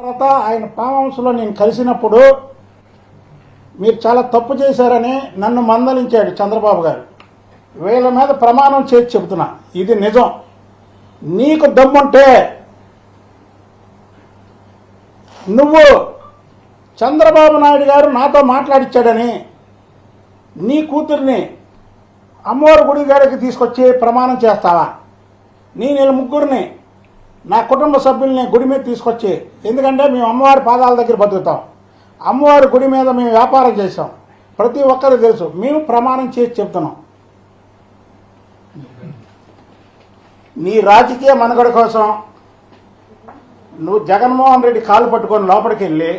తర్వాత ఆయన ఫామ్ హౌస్లో నేను కలిసినప్పుడు మీరు చాలా తప్పు చేశారని నన్ను మందలించాడు చంద్రబాబు గారు. వీళ్ళ మీద ప్రమాణం చేసి చెబుతున్నా. ఇది నిజం. నీకు దమ్ముంటే నువ్వు చంద్రబాబు నాయుడు గారు నాతో మాట్లాడిచ్చాడని నీ కూతుర్ని అమ్మవారి గుడి గారికి తీసుకొచ్చి ప్రమాణం చేస్తావా? నేను ముగ్గురిని నా కుటుంబ సభ్యుల్ని గుడి మీద తీసుకొచ్చి ఎందుకంటే మేము అమ్మవారి పాదాల దగ్గర బతుకుతాం. అమ్మవారి గుడి మీద మేము వ్యాపారం చేసాం ప్రతి ఒక్కరు తెలుసు మేము ప్రమాణం చేసి చెప్తున్నాం. నీ రాజకీయ మనుగడ కోసం నువ్వు జగన్మోహన్ రెడ్డి కాలు పట్టుకొని లోపలికి వెళ్ళి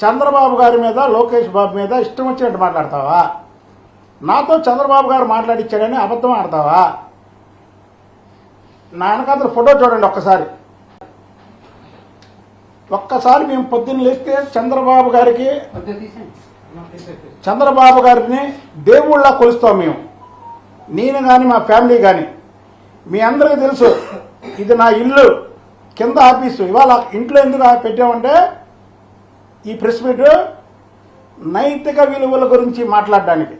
చంద్రబాబు గారి మీద లోకేష్ బాబు మీద ఇష్టం వచ్చినట్టు మాట్లాడతావా? నాతో చంద్రబాబు గారు మాట్లాడిచ్చాడని అబద్ధం ఆడతావా? నా వెనకాతల ఫోటో చూడండి ఒక్కసారి. ఒక్కసారి మేము పొద్దున్న లేస్తే చంద్రబాబు గారికి చంద్రబాబు గారిని దేవుళ్ళ కొలుస్తాం మేము. నేను కానీ మా ఫ్యామిలీ కానీ మీ అందరికీ తెలుసు ఇది నా ఇల్లు కింద ఆఫీసు. ఇవాళ ఇంట్లో ఎందుకు పెట్టామంటే ఈ ప్రెస్ మీట్ నైతిక విలువల గురించి మాట్లాడడానికి.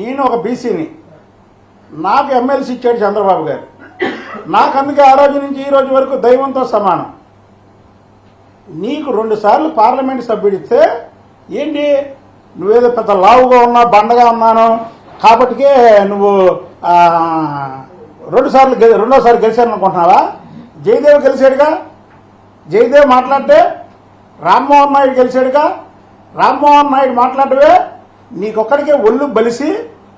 నేను ఒక బీసీని. నాకు ఎమ్మెల్సీ ఇచ్చాడు చంద్రబాబు గారు. నాకు అందుకే ఆ రోజు నుంచి ఈ రోజు వరకు దైవంతో సమానం. నీకు రెండు సార్లు పార్లమెంట్ సభ్యుడిస్తే ఏంటి? నువ్వేదో పెద్ద లావుగా ఉన్నా బండగా ఉన్నాను కాబట్టికే నువ్వు రెండుసార్లు గె- రెండోసారి గెలిచాను అనుకుంటున్నావా జయదేవ్ గెలిచాడుగా? జయదేవ్ మాట్లాడితే రామ్మోహన్ నాయుడు గెలిచాడుగా? రామ్మోహన్ నాయుడు మాట్లాడవే నీకొక్కడికే ఒళ్ళు బలిసి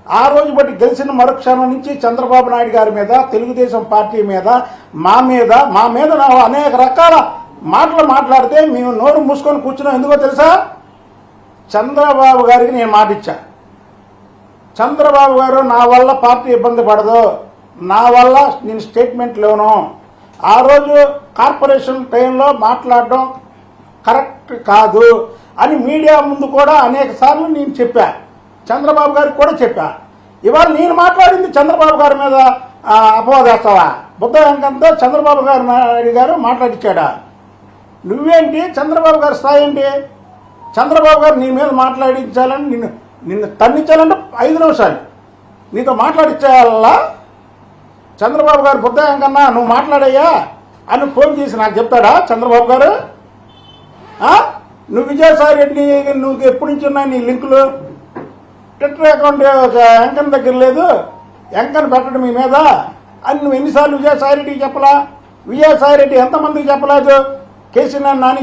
ఆ రోజు బట్టి గెలిచిన మరుక్షణం నుంచి చంద్రబాబు నాయుడు గారి మీద తెలుగుదేశం పార్టీ మీద మా మీద మా మీద నా అనేక రకాల మాటలు మాట్లాడితే మేము నోరు మూసుకొని కూర్చున్నాం. ఎందుకో తెలుసా? చంద్రబాబు గారికి నేను మాట ఇచ్చా. చంద్రబాబు గారు నా వల్ల పార్టీ ఇబ్బంది పడదు. నా వల్ల నేను స్టేట్మెంట్ లేను. ఆ రోజు కార్పొరేషన్ టైంలో మాట్లాడడం కరెక్ట్ కాదు అని మీడియా ముందు కూడా అనేక సార్లు నేను చెప్పాను చంద్రబాబు గారికి కూడా చెప్పా. ఇవాళ నేను మాట్లాడింది చంద్రబాబు గారి మీద అపవాదేస్తావా బుద్ధ వెంకంతో చంద్రబాబు గారు నాయుడు గారు మాట్లాడిచ్చాడా? నువ్వేంటి? చంద్రబాబు గారి స్థాయి ఏంటి? చంద్రబాబు గారు నీ మీద మాట్లాడించాలని నిన్ను నిన్ను తన్నించాలంటే ఐదు నిమిషాలు. నీతో మాట్లాడించాలా చంద్రబాబు గారు బుద్ధ కన్నా నువ్వు మాట్లాడయ్యా అని ఫోన్ చేసి నాకు చెప్తాడా చంద్రబాబు గారు? నువ్వు విజయసాయి రెడ్డి నువ్వు ఎప్పటి నుంచి ఉన్నాయి నీ లింకులు ట్విట్టర్ అకౌంట్ ఒక వెంకన్న దగ్గర లేదు. వెంకన్న పెట్టడం మీ మీద. అని నువ్వు ఎన్నిసార్లు విజయసాయి రెడ్డికి చెప్పలా? విజయసాయి రెడ్డి ఎంతమందికి చెప్పలేదు? కేసీఆర్ నాని